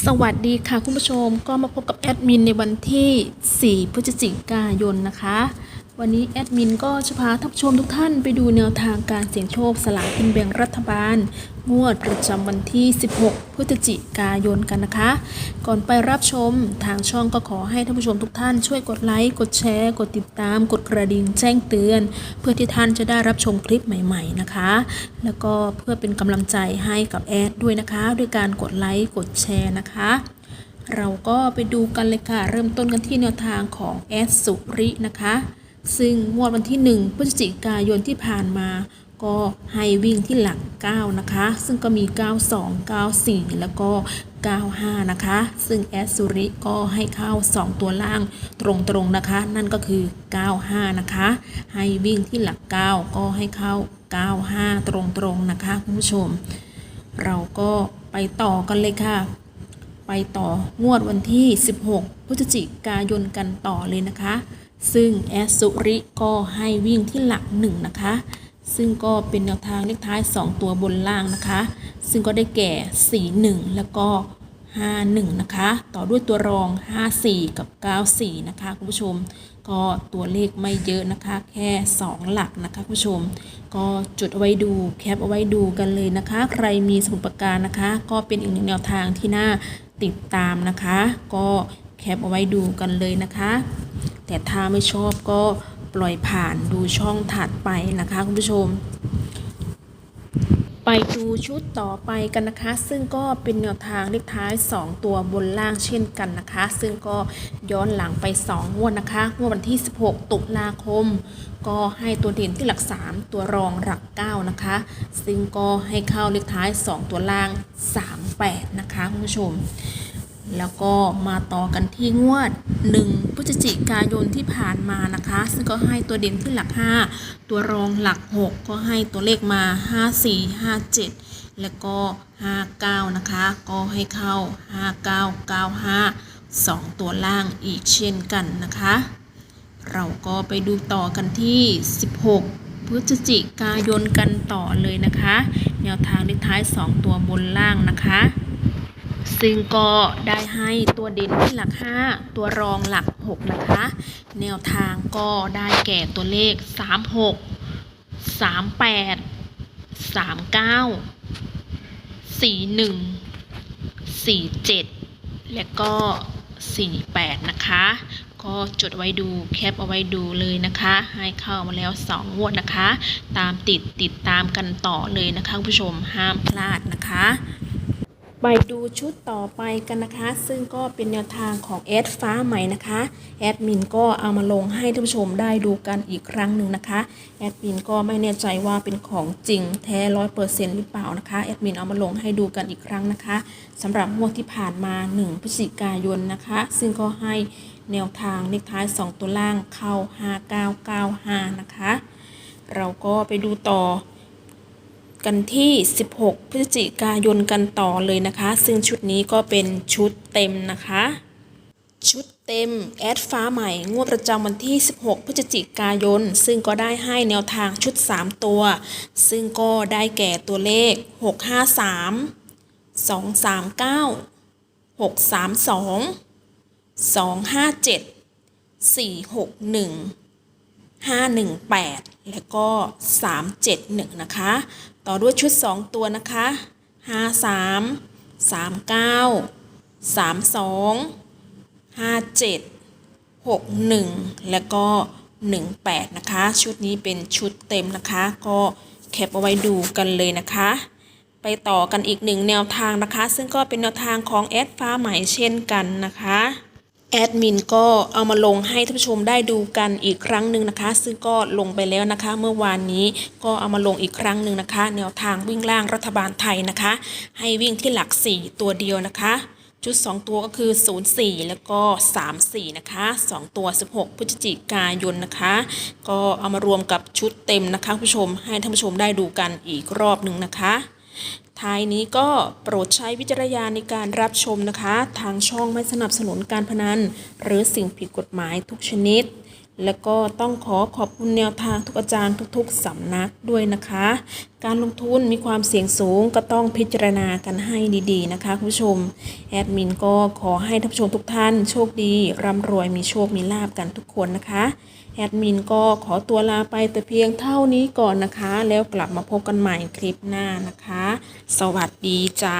สวัสดีค่ะคุณผู้ชมก็มาพบกับแอดมินในวันที่ 4 พฤศจิกายนนะคะ วันนี้แอดมินก็จะพาท่านผู้ชมทุกท่านไปดูแนวทางการเสี่ยงโชคสลากกินแบ่งรัฐบาล งวดประจำวันที่ 16 พฤศจิกายนกันนะคะ ก่อนไปรับชมทางช่องก็ขอให้ท่านผู้ชมทุกท่านช่วยกดไลค์กดแชร์ กดติดตาม กดกระดิ่งแจ้งเตือน เพื่อที่ท่านจะได้รับชมคลิปใหม่ ๆนะคะ แล้วก็เพื่อเป็นกำลังใจให้กับแอดด้วยนะคะ ด้วยการกดไลค์กดแชร์นะคะเราก็ไปดูกันเลยค่ะ เริ่มต้นกันที่แนวทางของแอดสุรินะคะ ซึ่งงวดวันที่ 1พฤศจิกายนที่ผ่านมา ก็ให้วิ่งที่หลัก 9 นะคะ ซึ่งก็มี 92 94 แล้วก็ 95 นะคะ ซึ่งแอดสุริก็ให้เข้า 2 ตัวล่างตรงๆนะคะ นั่นก็คือ 95 นะคะ ให้วิ่งที่หลัก 9 ก็ให้เข้า 95 ตรงๆนะคะคุณผู้ชม เราก็ไปต่อกันเลยค่ะไปต่องวดวันที่ 16 พฤศจิกายนกันต่อเลยนะคะ ซึ่งแอสสุริก็ให้วิ่งที่หลักหนึ่งนะคะ ซึ่งก็เป็นแนวทางเลขท้าย 2 ตัวบนล่างนะคะ ซึ่งก็ได้แก่ 41 แล้วก็ 51 นะคะ ต่อด้วยตัวรอง 54 กับ 94 นะคะคุณผู้ชม ก็ตัวเลขไม่เยอะนะคะ แค่ 2 หลักนะคะคุณผู้ชม ก็จุดเอาไว้ดูแคปเอาไว้ดูกันเลยนะคะ ใครมีสมุดปากกานะคะ ก็เป็นอีกหนึ่งแนวทางที่น่าติดตามนะคะ ก็แคปเอาไว้ดูกันเลยนะคะ แต่ถ้าไม่ชอบก็ปล่อยผ่านดูช่องถัดไปนะคะคุณผู้ชม ไปดูชุดต่อไปกันนะคะ ซึ่งก็เป็นแนวทางเลขท้าย 2 ตัวบนล่างเช่นกันนะคะ ซึ่งก็ย้อนหลังไป 2 งวดนะคะงวดวันที่ 16 ตุลาคม ก็ให้ตัวเด่นที่หลัก 3 ตัวรองหลัก 9 นะคะ ซึ่งก็ให้เข้าเลขท้าย 2 ตัวล่าง 38 นะคะคุณผู้ชม แล้วก็มาต่อกันที่งวด 1 พฤศจิกายนที่ผ่านมานะคะ ซึ่งก็ให้ตัวเด่นที่หลัก 5 ตัวรองหลัก 6 ก็ให้ตัวเลขมา 5 4 5 7 แล้วก็ 59 นะคะ ก็ให้เข้า 59 95 2 ตัวล่างอีกเช่นกันนะคะ เราก็ไปดูต่อกันที่ 16 พฤศจิกายนกันต่อเลยนะคะ แนวทางเลขท้าย 2 ตัวบนล่างนะคะ ซึ่งก็ได้ให้ตัวเด่นที่หลัก 5 ตัวรองหลัก 6 นะคะ แนวทางก็ได้แก่ตัวเลข 36 38 39 41 47 และก็ 48 นะคะ ก็จดไว้ดูแคปเอาไว้ดูเลยนะคะ ให้เข้ามาแล้ว 2 งวดนะคะ ตามติดติดตามกันต่อเลยนะคะผู้ชมห้ามพลาดนะคะ ไปดูชุดต่อไปกันนะคะ ซึ่งก็เป็นแนวทางของแอดฟ้าใหม่นะคะ แอดมินก็เอามาลงให้ท่านผู้ชมได้ดูกันอีกครั้งหนึ่งนะคะ แอดมินก็ไม่แน่ใจว่าเป็นของจริงแท้ร้อยเปอร์เซ็นต์หรือเปล่านะคะ แอดมินเอามาลงให้ดูกันอีกครั้งนะคะสำหรับงวดที่ผ่านมา1พฤศจิกายนนะคะ ซึ่งก็ให้แนวทางเลขท้าย 2 ตัวล่างเข้า 5995 นะคะ เราก็ไปดูต่อ กันที่ 16 พฤศจิกายนกันต่อเลยนะคะ ซึ่งชุดนี้ก็เป็นชุดเต็มนะคะ ชุดเต็มแอดฟ้าใหม่ งวดประจำวันที่ 16 พฤศจิกายน ซึ่งก็ได้ให้แนวทางชุด 3 ตัว ซึ่งก็ได้แก่ตัวเลข 653 239 632 257 461 518 แล้วก็ 371 นะคะ ต่อด้วยชุด 2 ตัวนะคะ53 39 32 57 61แล้วก็18นะคะ ชุดนี้เป็นชุดเต็มนะคะ ก็แคปเอาไว้ดูกันเลยนะคะ ไปต่อกันอีกหนึ่งแนวทางนะคะ ซึ่งก็เป็นแนวทางของแอดฟ้าใหม่เช่นกันนะคะ แอดมินก็เอามาลงให้ท่านผู้ชมได้ดูกันอีกครั้งหนึ่งนะคะ ซึ่งก็ลงไปแล้วนะคะ เมื่อวานนี้ก็เอามาลงอีกครั้งหนึ่งนะคะ แนวทางวิ่งล่างรัฐบาลไทยนะคะ ให้วิ่งที่หลัก 4 ตัวเดียวนะคะ ชุด 2 ตัวก็คือ 04 แล้วก็ 34 นะคะ 2 ตัว 16 พฤศจิกายนนะคะ ก็เอามารวมกับชุดเต็มนะคะผู้ชมให้ท่านผู้ชมได้ดูกันอีกรอบหนึ่งนะคะ ท้ายนี้ก็โปรดใช้วิจารณญาณในการรับชมนะคะ ทางช่องไม่สนับสนุนการพนัน หรือสิ่งผิดกฎหมายทุกชนิด แล้วก็ต้องขอขอบคุณแนวทางทุกอาจารย์ทุกๆสำนักด้วยนะคะ การลงทุนมีความเสี่ยงสูงก็ต้องพิจารณากันให้ดีๆนะคะคุณผู้ชม แอดมินก็ขอให้ท่านผู้ชมทุกท่านโชคดีร่ำรวยมีโชคมีลาบกันทุกคนนะคะ แอดมินก็ขอตัวลาไปแต่เพียงเท่านี้ก่อนนะคะ แล้วกลับมาพบกันใหม่คลิปหน้านะคะ สวัสดีจ้า